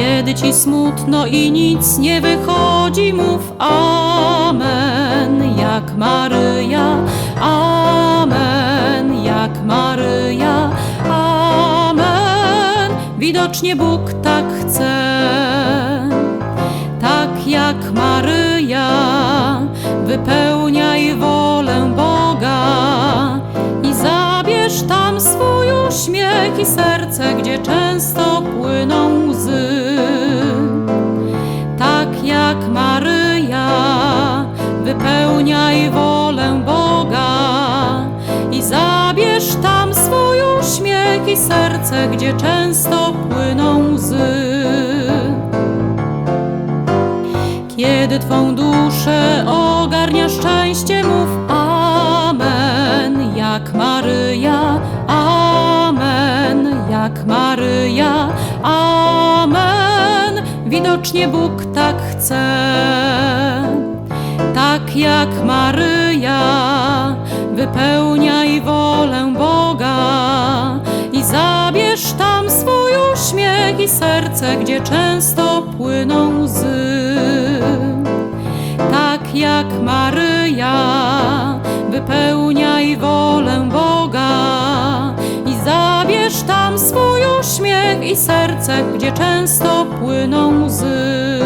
Kiedy ci smutno i nic nie wychodzi, mów Amen, jak Maryja. Amen, jak Maryja. Amen. Widocznie Bóg tak chce, tak jak Maryja. wypełniaj wolę Boga i zabierz tam swój uśmiech i serce, gdzie często płyną łzy. Serce, gdzie często płyną łzy. Kiedy Twą duszę ogarnia szczęście, mów Amen, jak Maryja, Amen, jak Maryja, Amen. Widocznie Bóg tak chce, tak jak Maryja, wypełniaj wolę Boga uśmiech i serce, gdzie często płyną łzy tak jak Maryja, wypełniaj wolę Boga i zabierz tam swój uśmiech i serce, gdzie często płyną łzy.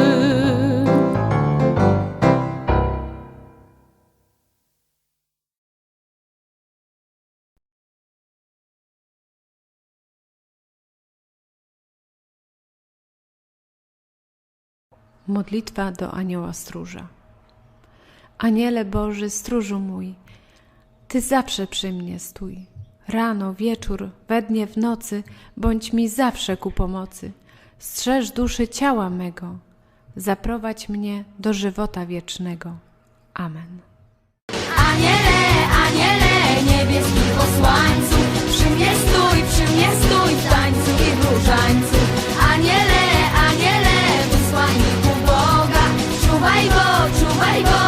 Modlitwa do anioła stróża. Aniele Boży, stróżu mój, Ty zawsze przy mnie stój. Rano, wieczór, we dnie, w nocy, bądź mi zawsze ku pomocy. Strzeż duszy ciała mego, zaprowadź mnie do żywota wiecznego. Amen. Aniele, aniele, niebieski posłańcu, przy mnie stój, przy mnie stój w tańcu i w różańcu. Aniele, wysłanniku Boga,